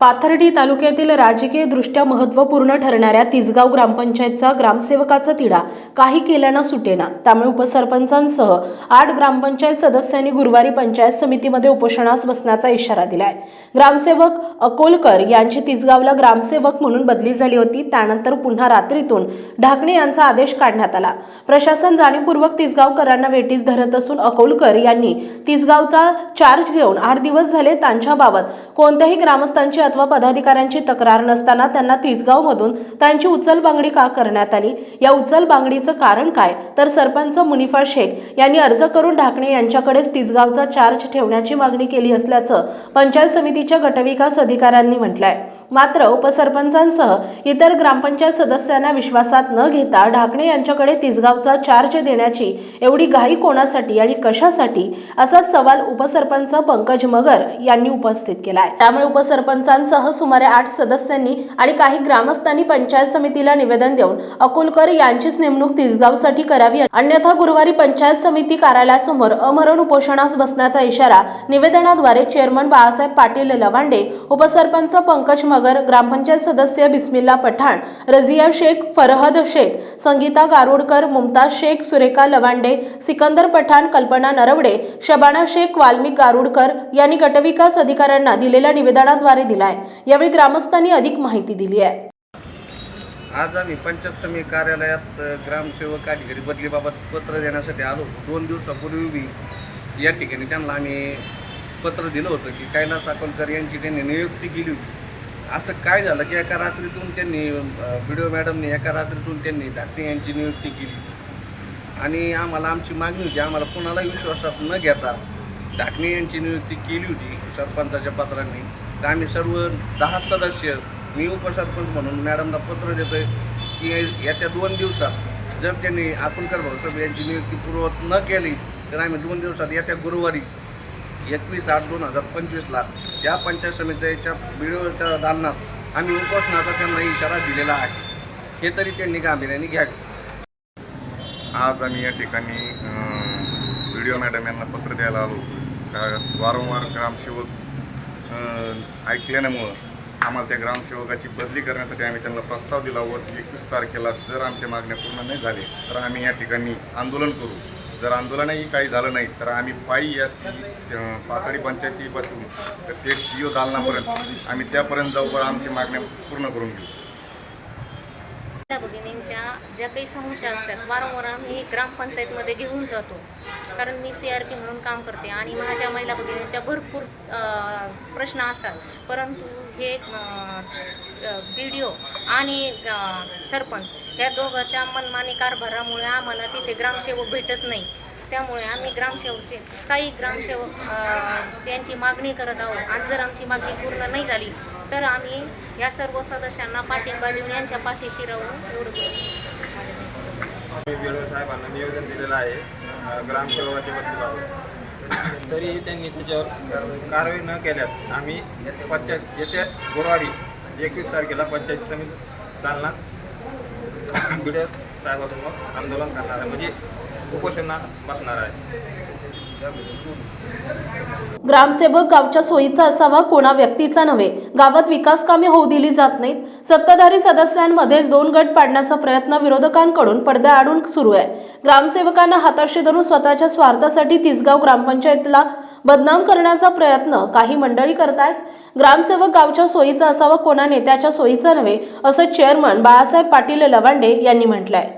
पाथर्डी तालुक्यातील राजकीय दृष्ट्या महत्त्वपूर्ण ठरणाऱ्या तिसगाव ग्रामपंचायतचा ग्रामसेवकाचा तिढा काही केल्यानं सुटेना. त्यामुळे उपसरपंचांसह आठ ग्रामपंचायत सदस्यांनी गुरुवारी पंचायत समितीमध्ये उपोषणास बसण्याचा इशारा दिलाय. ग्रामसेवक अकोलकर यांची तिसगावला ग्रामसेवक म्हणून बदली झाली होती. त्यानंतर पुन्हा रात्रीतून ढाकणे यांचा आदेश काढण्यात आला. प्रशासन जाणीवपूर्वक तिसगावकरांना वेटीस धरत असून अकोलकर यांनी तिसगावचा चार्ज घेऊन आठ दिवस झाले त्यांच्याबाबत कोणत्याही ग्रामस्थांची अथवा पदाधिकाऱ्यांची तक्रार नसताना त्यांना तिसगावमधून त्यांची उचल बांगडी का करण्यात आली? या उचल बांगडीचं कारण काय? तर सरपंच मुनिफा शेख यांनी अर्ज करून ढाकणे यांच्याकडेच तिसगावचा चार्ज ठेवण्याची मागणी केली असल्याचं पंचायत समितीच्या गटविकास अधिकाऱ्यांनी म्हटलंय. मात्र उपसरपंचांसह इतर ग्रामपंचायत सदस्यांना विश्वासात न घेता ढाकणे यांच्याकडे तिसगावचा चार्ज देण्याची एवढी घाई कोणासाठी आणि कशासाठी? असा सवाल उपसरपंच पंकज मगर यांनी उपस्थित केलाय. त्यामुळे उपसरपंचांसह सुमारे आठ सदस्यांनी आणि काही ग्रामस्थांनी पंचायत समितीला निवेदन देऊन अकोलकर यांचीच नेमणूक तिसगावसाठी करावी. अन्यथा गुरुवारी पंचायत समिती कार्यालयासमोर अमरण उपोषणास बसण्याचा इशारा निवेदनाद्वारे चेअरमन बाळासाहेब पाटील लवांडे उपसरपंच पंकज मगर ग्रामपंचायत सदस्य बिस्मिल्ला पठाण रझिया शेख फरहद शेख संगीता गारुडकर मुमताज शेख सुरेखा लवांडे सिकंदर पठाण कल्पना नरवडे शबाना शेख वाल्मिक गारुडकर यांनी गटविकास अधिकाऱ्यांना दिलेल्या निवेदनाद्वारे दिला दिलाय यावेळी ग्रामस्थांनी अधिक माहिती दिली आहे. आज आम्ही पंचायत समिती कार्यालयात ग्रामसेवक अधिकारी बदलीबाबत पत्र देण्यासाठी आलो. दोन दिवसापूर्वी बी या ठिकाणी त्यांना आम्ही पत्र दिलं होतं की कैलास अकोलकर यांची त्यांनी नियुक्ती केली होती. असं काय झालं की एका रात्रीतून त्यांनी बी डी मॅडमने एका रात्रीतून त्यांनी धाकटे यांची नियुक्ती केली. आणि आम्हाला आमची मागणी होती आम्हाला कोणाला विश्वासात न घेता ढाकणे यांची नियुक्ती केली होती सरपंचाच्या पत्रांनी. तर आम्ही सर्व दहा सदस्य मी उपसरपंच म्हणून मॅडमला पत्र देतो आहे की येत्या दोन दिवसात जर त्यांनी अकोलकर भाऊसाहेब यांची नियुक्ती पूर्वत न केली तर आम्ही दोन दिवसात येत्या गुरुवारी एकवीस आठ दोन हजार पंचवीसला या पंचायत समितीच्या व्हिडिओच्या दालनात आम्ही उपोषणाचा त्यांना इशारा दिलेला आहे. हे तरी त्यांनी गांभीर्याने घ्यावे. आज आम्ही या ठिकाणी व्हिडिओ मॅडम यांना पत्र द्यायला आलो. का वारंवार ग्रामसेवक ऐकल्यामुळं आम्हाला त्या ग्रामसेवकाची बदली करण्यासाठी आम्ही त्यांना प्रस्ताव दिला व एकवीस तारखेला जर आमच्या मागण्या पूर्ण नाही झाले तर आम्ही या ठिकाणी आंदोलन करू. जर आंदोलनही काही झालं नाही तर आम्ही पायी या ती पातळी पंचायतीपासून तर ते सी ओ दालनापर्यंत आम्ही त्यापर्यंत जाऊ आमची मागण्या पूर्ण करून घेऊ. महिला भगिनींच्या ज्या काही समस्या असतात वारंवार आम्ही ग्रामपंचायतमध्ये घेऊन जातो. कारण मी सी आर पी म्हणून काम करते आणि माझ्या महिला भगिनींच्या भरपूर प्रश्न असतात. परंतु हे बी डी ओ आणि सरपंच ह्या दोघांच्या मनमानी कारभारामुळे आम्हाला तिथे ग्रामसेवक भेटत नाही. त्यामुळे आम्ही ग्रामसेवकचे स्थायी ग्रामसेवक त्यांची मागणी करत आहोत. आज जर आमची मागणी पूर्ण नाही झाली तर आम्ही या सर्व सदस्यांना पाठिंबा देऊन यांच्या पाठीशी राहून एवढं बोलतो साहेबांना निवेदन दिलेलं आहे ग्रामसेवकाच्या बदलीबाबत तरीही त्यांनी त्याच्यावर कारवाई न केल्यास आम्ही पंचायत येत्या गुरुवारी एकवीस तारखेला पंचायत समिती दालनात बिडर साहेबासमोर आंदोलन करणार आहे. म्हणजे उपोषणात बसणार आहे. ग्रामसेवक गावच्या सोयीचा असावा कोणा व्यक्तीचा नव्हे. गावात विकास कामे होऊ दिली जात नाहीत. सत्ताधारी सदस्यांमध्येच दोन गट पाडण्याचा प्रयत्न विरोधकांकडून पडद्या आडून सुरू आहे. ग्रामसेवकांना हाताशी धरून स्वतःच्या स्वार्थासाठी तिसगाव ग्रामपंचायतला बदनाम करण्याचा प्रयत्न काही मंडळी करतायत. ग्रामसेवक गावच्या सोयीचा असावा कोणा नेत्याच्या सोयीचा नव्हे असं चेअरमन बाळासाहेब पाटील लवांडे यांनी म्हटलंय.